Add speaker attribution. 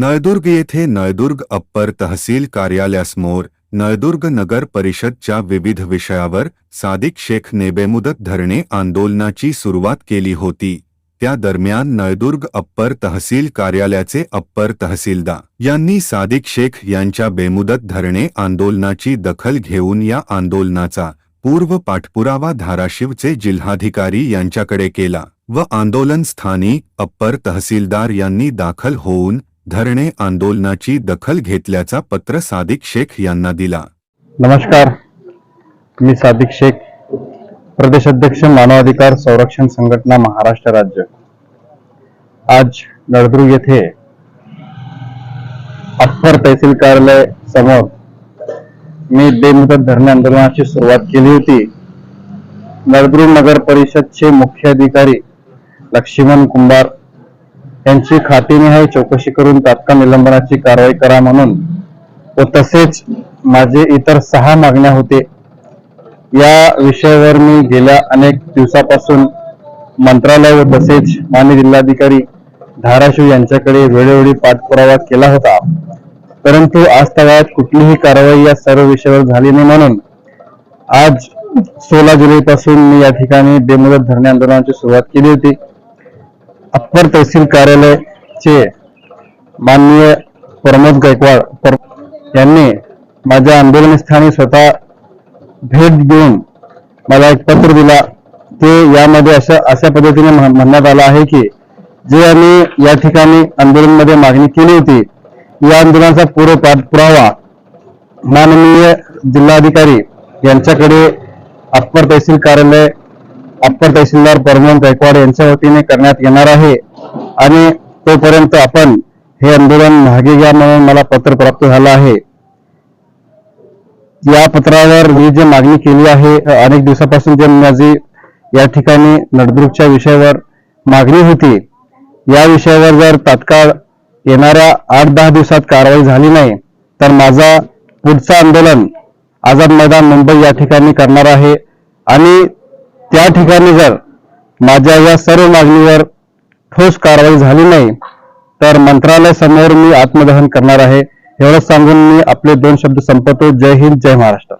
Speaker 1: नळदुर्ग येथे नळदुर्ग अप्पर तहसील कार्यालयासमोर नळदुर्ग नगर परिषदच्या विविध विषयावर सादिक शेखने बेमुदत धरणे आंदोलनाची सुरुवात केली होती. त्या दरम्यान नळदुर्ग अप्पर तहसील कार्यालयाचे अप्पर तहसीलदार यांनी सादिक शेख यांच्या बेमुदत धरणे आंदोलनाची दखल घेऊन या आंदोलनाचा पूर्व पाठपुरावा धाराशिवचे जिल्हाधिकारी यांच्याकडे केला व आंदोलन स्थानी अप्पर तहसीलदार यांनी दाखल होऊन धरणे आंदोलनाची दखल घेतल्याचा पत्र सादिक शेख यांना दिला.
Speaker 2: नमस्कार. मी सादिक शेख प्रदेश अध्यक्ष मानवाधिकार संरक्षण संघटना महाराष्ट्र राज्य. आज नळदुर्ग येथे अप्पर तहसील कार्यालय समोर मी बेमुदत धरणे आंदोलनाची सुरुवात केली होती. नळदुर्ग नगर परिषदचे मुख्य अधिकारी लक्ष्मण कुंभार यांची खातेनिहाय चौकशी करून तात्काळ निलंबनाची कारवाई करा म्हणून व तसेच माझे इतर सहा मागण्या होते. या विषयावर मी गेल्या अनेक दिवसापासून मंत्रालय व तसेच मान्य जिल्हाधिकारी धाराशिव यांच्याकडे वेळोवेळी पाठपुरावा केला होता. परंतु आज तळात कुठलीही कारवाई या सर्व विषयावर झाली नाही म्हणून आज सोळा जुलैपासून मी या ठिकाणी बेमुदत धरणे आंदोलनाची सुरुवात केली होती. अप्पर तहसील कार्यालयाचे माननीय प्रमोद गायकवाड पर- यांनी माझ्या आंदोलनस्थानी स्वतः भेट देऊन मला एक पत्र दिला. ते यामध्ये अशा अशा पद्धतीने म्हणण्यात आलं आहे की जे आम्ही या ठिकाणी आंदोलनमध्ये मागणी केली होती या आंदोलनाचा पूर्व पाठपुरावा माननीय जिल्हाधिकारी यांच्याकडे अप्पर तहसील कार्यालय अप्पर तहसीलदार प्रमोद गायकवाड यांच्या वतीने करण्यात येणार आहे. आणि तोपर्यंत आपण हे आंदोलन मागे घ्या म्हणून मला पत्र प्राप्त झालं आहे. या पत्रावर मी जे मागणी केली आहे अनेक दिवसापासून जे माझी या ठिकाणी नडदुर्गच्या विषयावर मागणी होती या विषयावर जर तात्काळ येणाऱ्या आठ दहा दिवसात कारवाई झाली नाही तर माझा पुढचं आंदोलन आझाद मैदान मुंबई या ठिकाणी करणार आहे. आणि त्या ठिकाणी जर माझ्या या सर्व मागणीवर ठोस कारवाई झाली नाही तर मंत्रालय समोर मी आत्मदहन करणार आहे. एवढंच सांगून मी आपले दोन शब्द संपवतो. जय हिंद जय महाराष्ट्र.